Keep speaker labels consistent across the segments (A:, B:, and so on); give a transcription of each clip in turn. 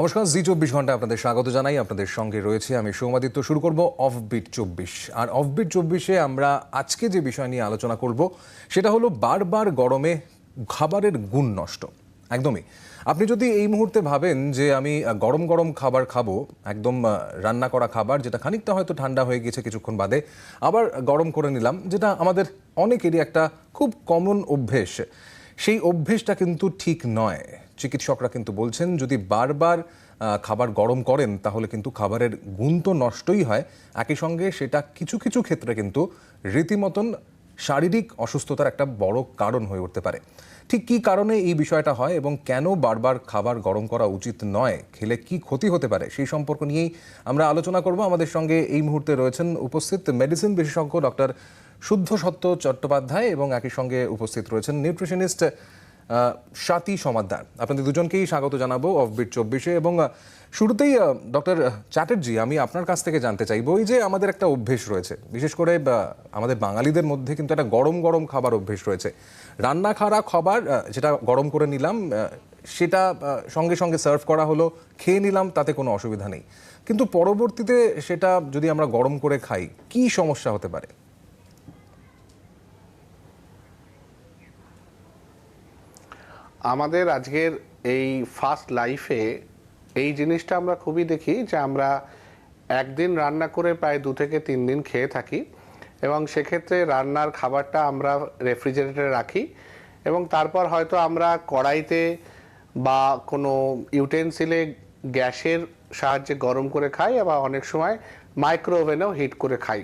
A: নমস্কার, জি চব্বিশ ঘণ্টা আপনাদের স্বাগত জানাই। আপনাদের সঙ্গে রয়েছে আমি সৌমাদিত্য, শুরু করব অফবিট চব্বিশ। আর অফবিট চব্বিশে আমরা আজকে যে বিষয় নিয়ে আলোচনা করব, সেটা হলো বারবার গরমে খাবারের গুণ নষ্ট। একদমই। আপনি যদি এই মুহূর্তে ভাবেন যে আমি গরম গরম খাবার খাব, একদম রান্না করা খাবার, যেটা খানিকটা হয়তো ঠান্ডা হয়ে গেছে কিছুক্ষণ বাদে, আবার গরম করে নিলাম, যেটা আমাদের অনেকেরই একটা খুব কমন অভ্যেস। সেই অভ্যেসটা কিন্তু ঠিক নয়। চিকিৎসকরা কিন্তু বলছেন, যদি বারবার খাবার গরম করেন, তাহলে কিন্তু খাবারের গুণ তো নষ্টই হয়। একই সঙ্গে সেটা কিছু কিছু ক্ষেত্রে কিন্তু রীতিমতন শারীরিক অসুস্থতার একটা বড় কারণ হয়ে উঠতে পারে। ঠিক কী কারণে এই বিষয়টা হয় এবং কেন বারবার খাবার গরম করা উচিত নয়? খেলে কি ক্ষতি হতে পারে? সেই সম্পর্ক নিয়েই আমরা আলোচনা করব। আমাদের সঙ্গে এই মুহূর্তে রয়েছেন উপস্থিত মেডিসিন বিশেষজ্ঞ ডক্টর শুদ্ধ সত্য চট্টোপাধ্যায় এবং একই সঙ্গে উপস্থিত রয়েছেন নিউট্রিশনিস্ট স্বাতী সমাদ্দার। আপনাদের দুজনকেই স্বাগত জানাব অফবিট চব্বিশে এবং শুরুতেই ডক্টর চ্যাটার্জি, আমি আপনার কাছ থেকে জানতে চাইব ওই যে আমাদের একটা অভ্যেস রয়েছে। বিশেষ করে আমাদের বাঙালিদের মধ্যে কিন্তু একটা গরম গরম খাবার অভ্যেস রয়েছে। রান্না খাওয়া খাবার যেটা গরম করে নিলাম সেটা সঙ্গে সঙ্গে সার্ভ করা হলো, খেয়ে নিলাম, তাতে কোনো অসুবিধা নেই। কিন্তু পরবর্তীতে সেটা যদি আমরা গরম করে খাই, কি সমস্যা হতে পারে?
B: আমাদের আজকের এই ফার্স্ট লাইফে এই জিনিসটা আমরা খুবই দেখি যে আমরা একদিন রান্না করে প্রায় দু থেকে তিন দিন খেয়ে থাকি এবং সেক্ষেত্রে রান্নার খাবারটা আমরা রেফ্রিজারেটরে রাখি এবং তারপর হয়তো আমরা কড়াইতে বা কোনো ইউটেন্সিলে গ্যাসের সাহায্যে গরম করে খাই আবার অনেক সময় মাইক্রো ওভেনেও হিট করে খাই।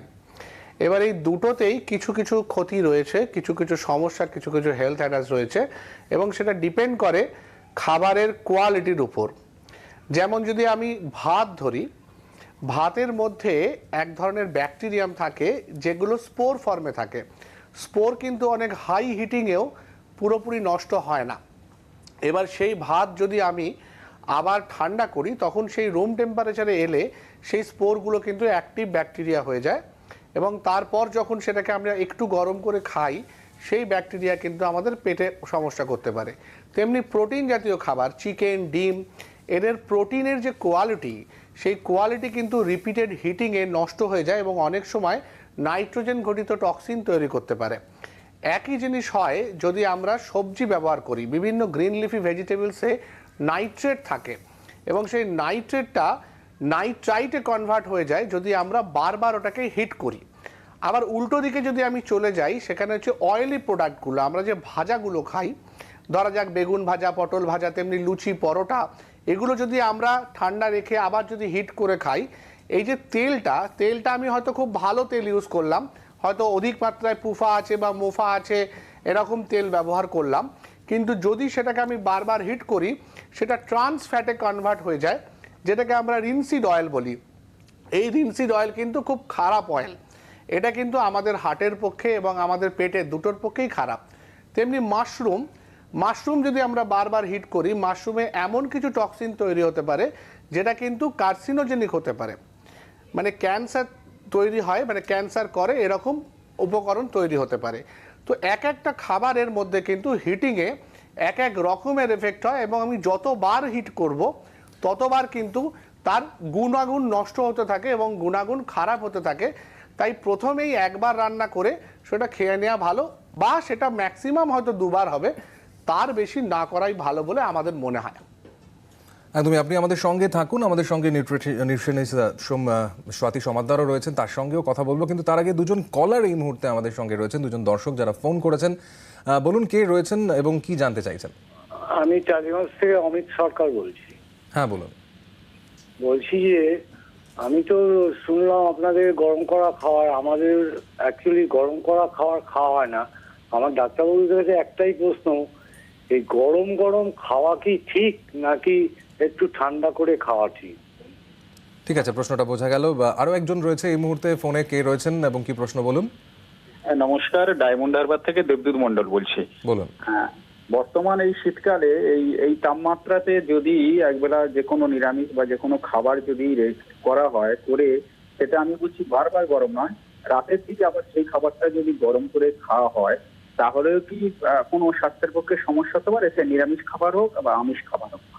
B: এবার এই দুটোতেই কিছু কিছু ক্ষতি রয়েছে, কিছু কিছু সমস্যা, কিছু কিছু হেলথ অ্যাটাচ রয়েছে এবং সেটা ডিপেন্ড করে খাবারের কোয়ালিটির উপর। যেমন যদি আমি ভাত ধরি, ভাতের মধ্যে এক ধরনের ব্যাকটেরিয়াম থাকে যেগুলো স্পোর ফর্মে থাকে। স্পোর কিন্তু অনেক হাই হিটিংয়েও পুরোপুরি নষ্ট হয় না। এবার সেই ভাত যদি আমি আবার ঠান্ডা করি, তখন সেই রুম টেম্পারেচারে এলে সেই স্পোরগুলো কিন্তু অ্যাক্টিভ ব্যাকটেরিয়া হয়ে যায়। এবং তারপর যখন সেটাকে আমরা একটু গরম করে খাই, সেই ব্যাকটেরিয়া কিন্তু আমাদের পেটে সমস্যা করতে পারে। তেমনি প্রোটিন জাতীয় খাবার, চিকেন, ডিম, এদের প্রোটিনের যে কোয়ালিটি, সেই কোয়ালিটি কিন্তু রিপিটেড হিটিংয়ে নষ্ট হয়ে যায় এবং অনেক সময় নাইট্রোজেন ঘটিত টক্সিন তৈরি করতে পারে। একই জিনিস হয় যদি আমরা সবজি ব্যবহার করি, বিভিন্ন গ্রিন লিফি ভেজিটেবলসে নাইট্রেট থাকে এবং সেই নাইট্রেটটা নাইট্রাইটে কনভার্ট হয়ে যায় যদি আমরা বারবার ওটাকে হিট করি। আবার উল্টো দিকে যদি আমি চলে যাই, সেখানে হচ্ছে অয়েলি প্রোডাক্টগুলো আমরা যে ভাজাগুলো খাই, ধরা যাক বেগুন ভাজা, পটল ভাজা, তেমনি লুচি, পরোটা, এগুলো যদি আমরা ঠান্ডা রেখে আবার যদি হিট করে খাই, এই যে তেলটা তেলটা আমি হয়তো খুব ভালো তেল ইউজ করলাম, হয়তো অধিক মাত্রায় পুফা আছে বা মোফা আছে, এরকম তেল ব্যবহার করলাম। কিন্তু যদি সেটাকে আমি বারবার হিট করি, সেটা ট্রান্স ফ্যাটে কনভার্ট হয়ে যায়। যেটাকে আমরা রিনসিড অয়েল বলি। এই রিনসিড অয়েল কিন্তু খুব খারাপ অয়েল এটা কিন্তু আমাদের হার্টের পক্ষে এবং আমাদের পেটের দুটোর পক্ষেই খারাপ। তেমনি মাশরুম মাশরুম যদি আমরা বারবার হিট করি মাশরুমে এমন কিছু টক্সিন তৈরি হতে পারে যেটা কিন্তু কার্সিনোজেনিক হতে পারে। মানে ক্যান্সার তৈরি হয় মানে ক্যান্সার করে এরকম উপকরণ তৈরি হতে পারে। তো এক একটা খাবারের মধ্যে কিন্তু হিটিংয়ে এক এক রকমের এফেক্ট হয় এবং আমি যতবার হিট করব ততবার কিন্তু তার গুণাগুণ নষ্ট হতে থাকে এবং গুণাগুণ খারাপ হতে থাকে। তাই প্রথমেই একবার রান্না করে সেটা খেয়ে নেওয়া ভালো বা সেটা ম্যাক্সিমাম হয়তো দুবার হবে। তার বেশি না করাই ভালো বলে আমাদের মনে হয়।
A: একদমই আপনি আমাদের সঙ্গে থাকুন। আমাদের সঙ্গে নিউট্রিশনিস্ট স্বাতী সমাদ্দারও রয়েছেন। তার সঙ্গেও কথা বলব। কিন্তু তার আগে দুজন কলার এই মুহূর্তে আমাদের সঙ্গে রয়েছেন। দুজন দর্শক যারা ফোন করেছেন বলুন কে রয়েছেন এবং কি জানতে চাইছেন?
C: আমি টালিগঞ্জ থেকে অমিত সরকার বলছি।
A: হ্যাঁ বলুন।
C: বলছি যে আমি তো শুনলাম আপনাদের গরম করা খাওয়ার আমাদের অ্যাকচুয়ালি গরম করা খাওয়ার খাওয়া হয় না। আমার ডাক্তারবাবুর কাছে একটাই প্রশ্ন এই গরম গরম খাওয়া কি ঠিক নাকি একটু ঠান্ডা করে খাওয়া ঠিক?
A: ঠিক আছে প্রশ্নটা বোঝা গেল। বা আরও একজন রয়েছে এই মুহূর্তে ফোনে কে রয়েছেন এবং কি প্রশ্ন বলুন?
D: হ্যাঁ, নমস্কার ডায়মন্ড হারবার থেকে দেবদূত মন্ডল বলছি।
A: বলুন।
D: হ্যাঁ বর্তমান এই শীতকালে এই এই তাপমাত্রাতে যদি একবেলা যে কোনো নিরামিষ বা যে কোনো খাবার যদি করা হয় করে, সেটা আমি বলছি বারবার গরম নয়, রাতের দিকে আবার সেই খাবারটা যদি গরম করে খাওয়া হয়, তাহলেও কি কোনো স্বাস্থ্যের পক্ষে সমস্যা হতে পারে? সে নিরামিষ খাবার হোক বা আমিষ খাবার হোক।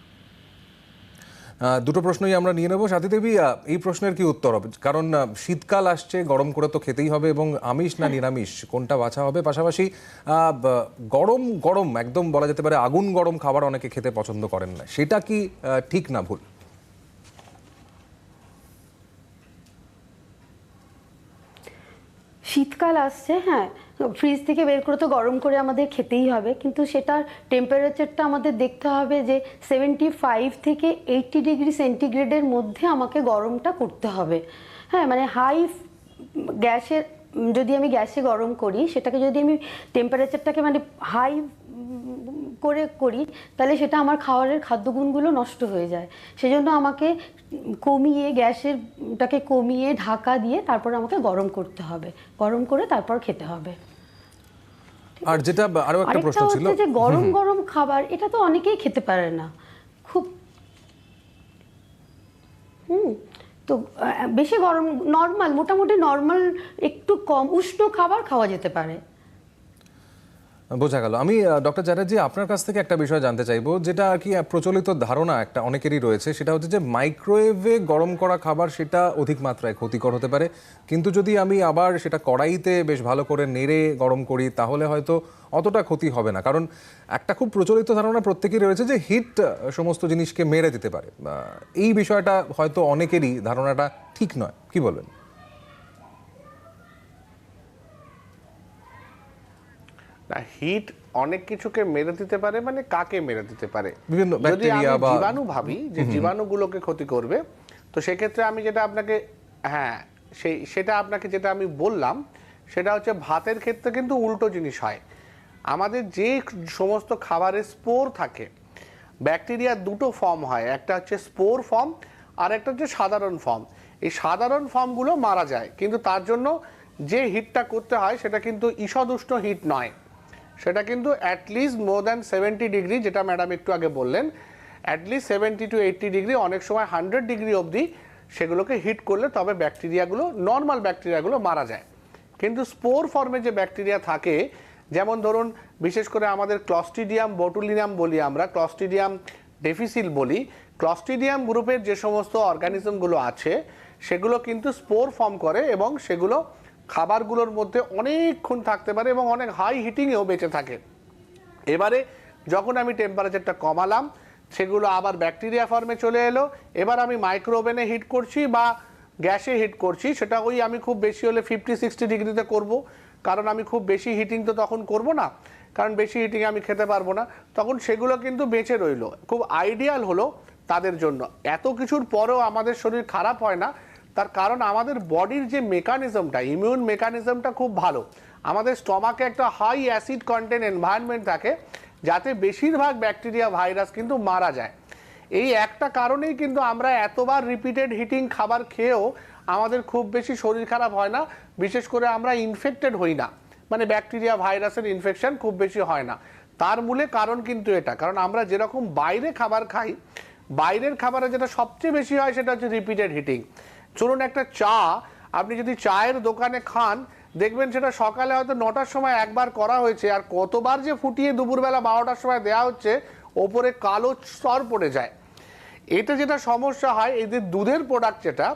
A: দুটো প্রশ্নই আমরা নিয়ে নেব। সাথী দেবী এই প্রশ্নের কি উত্তর হবে? কারণ শীতকাল আসছে গরম করে তো খেতেই হবে এবং আমিষ না নিরামিষ কোনটা বাছা হবে? পাশাপাশি গরম গরম একদম বলা যেতে পারে আগুন গরম খাবার অনেকে খেতে পছন্দ করেন না। সেটা কি ঠিক না ভুল?
E: শীতকাল আসছে হ্যাঁ। ফ্রিজ থেকে বের করে তো গরম করে আমাদের খেতেই হবে। কিন্তু সেটার টেম্পারেচারটা আমাদের দেখতে হবে যে সেভেন্টি ফাইভ থেকে এইটটি ডিগ্রি সেন্টিগ্রেডের মধ্যে আমাকে গরমটা করতে হবে। হ্যাঁ মানে হাই গ্যাসের, যদি আমি গ্যাসে গরম করি, সেটাকে যদি আমি টেম্পারেচারটাকে মানে হাই করে করি তাহলে সেটা আমার খাবারের খাদ্যগুণগুলো নষ্ট হয়ে যায়। সেজন্য আমাকে কমিয়ে গ্যাসেরটাকে কমিয়ে ঢাকা দিয়ে তারপর আমাকে গরম করতে হবে। গরম করে তারপর খেতে হবে।
A: আর যেটা আরও একটা প্রশ্ন ছিল।
E: হচ্ছে যে গরম গরম খাবার এটা তো অনেকেই খেতে পারে না। খুব হুম তো বেশি গরম নর্মাল মোটামুটি নর্মাল একটু কম উষ্ণ খাবার খাওয়া যেতে পারে।
A: বোঝা গেল। আমি ডক্টর চ্যাটার্জি আপনার কাছ থেকে একটা বিষয় জানতে চাইব, যেটা আর কি প্রচলিত ধারণা একটা অনেকেরই রয়েছে। সেটা হচ্ছে যে মাইক্রোওয়েভে গরম করা খাবার সেটা অধিক মাত্রায় ক্ষতিকর হতে পারে। কিন্তু যদি আমি আবার সেটা কড়াইতে বেশ ভালো করে নেড়ে গরম করি, তাহলে হয়তো অতটা ক্ষতি হবে না। কারণ একটা খুব প্রচলিত ধারণা প্রত্যেকেরই রয়েছে যে হিট সমস্ত জিনিসকে মেরে দিতে পারে। এই বিষয়টা হয়তো অনেকেরই ধারণাটা ঠিক নয়। কি বলবেন?
B: না হিট অনেক কিছুকে মেরে দিতে পারে মানে কাকে মেরে দিতে পারে?
A: বিভিন্ন
B: যদি আমি
A: ব্যাকটেরিয়া বা-
B: জীবাণু ভাবি যে জীবাণুগুলোকে ক্ষতি করবে তো সেক্ষেত্রে আমি যেটা আপনাকে হ্যাঁ সেই সেটা আপনাকে যেটা আমি বললাম সেটা হচ্ছে ভাতের ক্ষেত্রে কিন্তু উল্টো জিনিস হয়। আমাদের যে সমস্ত খাবারের স্পোর থাকে ব্যাকটেরিয়ার দুটো ফর্ম হয় একটা হচ্ছে স্পোর ফর্ম আর একটা হচ্ছে সাধারণ ফর্ম এই সাধারণ ফর্মগুলো মারা যায় কিন্তু তার জন্য যে হিটটা করতে হয় সেটা কিন্তু ঈষদুষ্ণ হিট নয়। সেটা কিন্তু at least more than seventy degree যেটা ম্যাডাম একটু আগে বললেন at least seventy to eighty degree অনেক সময় হান্ড্রেড ডিগ্রি অবধি সেগুলোকে হিট করলে তবে ব্যাকটেরিয়াগুলো নর্মাল ব্যাকটেরিয়াগুলো মারা যায়। কিন্তু স্পোর ফর্মে যে ব্যাকটেরিয়া থাকে, যেমন ধরুন, বিশেষ করে আমাদের ক্লস্টিডিয়াম বটুলিনাম বলি আমরা ক্লস্টিডিয়াম ডেফিসিল বলি ক্লস্টিডিয়াম গ্রুপের যে সমস্ত অর্গানিজমগুলো আছে, সেগুলো কিন্তু স্পোর ফর্ম করে এবং সেগুলো খাবারগুলোর মধ্যে অনেকক্ষণ থাকতে পারে এবং অনেক হাই হিটিংয়েও বেঁচে থাকে। এবারে যখন আমি টেম্পারেচারটা কমালাম, সেগুলো আবার ব্যাকটেরিয়া ফর্মে চলে এলো। এবার আমি মাইক্রো ওভেনে হিট করছি বা গ্যাসে হিট করছি, সেটা ওই আমি খুব বেশি হলে ফিফটি সিক্সটি ডিগ্রিতে করব। কারণ আমি খুব বেশি হিটিং তো তখন করব না, কারণ বেশি হিটিং আমি খেতে পারব না। তখন সেগুলো কিন্তু বেঁচে রইল। খুব আইডিয়াল হলো তাদের জন্য। এত কিছুর পরেও আমাদের শরীর খারাপ হয় না। তার কারণ আমাদের বডির যে মেকানিজমটা ইমিউন মেকানিজমটা খুব ভালো। আমাদের স্টমাকে একটা হাই অ্যাসিড কন্টেন্ট এনভায়রনমেন্ট থাকে, যাতে বেশিরভাগ ব্যাকটেরিয়া ভাইরাস কিন্তু মারা যায়। এই একটা কারণেই কিন্তু আমরা এতবার রিপিটেড হিটিং খাবার খেয়েও আমাদের খুব বেশি শরীর খারাপ হয় না, বিশেষ করে আমরা ইনফেক্টেড হই না। মানে ব্যাকটেরিয়া ভাইরাসের ইনফেকশন খুব বেশি হয় না। তার মূলে কারণ কিন্তু এটা, কারণ আমরা যেরকম বাইরে খাবার খাই, বাইরের খাবারে যেটা সবচেয়ে বেশি হয় সেটা হচ্ছে রিপিটেড হিটিং চলুন একটা চা। আপনি যদি চায়ের দোকানে খান, দেখবেন সেটা সকালে হয়তো নটার সময় একবার করা হয়েছে, আর কতবার যে ফুটিয়ে দুপুরবেলা বারোটার সময় দেওয়া হচ্ছে, ওপরে কালো স্তর পড়ে যায়। এটা যেটা সমস্যা হয়, এই যে দুধের প্রোডাক্ট যেটা,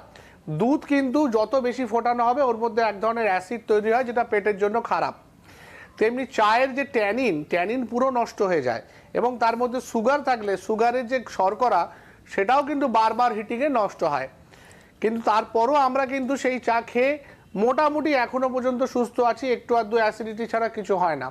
B: দুধ কিন্তু যত বেশি ফোটানো হবে, ওর মধ্যে এক ধরনের অ্যাসিড তৈরি হয়, যেটা পেটের জন্য খারাপ। তেমনি চায়ের যে ট্যানিন ট্যানিন পুরো নষ্ট হয়ে যায়, এবং তার মধ্যে সুগার থাকলে সুগারের যে শর্করা, সেটাও কিন্তু বারবার হিটিংয়ে নষ্ট হয়। কিন্তু তারপরও আমরা কিন্তু সেই চা খেয়ে মোটামুটি এখনও পর্যন্ত সুস্থ আছি। একটু আধটু অ্যাসিডিটি ছাড়া কিছু হয় না।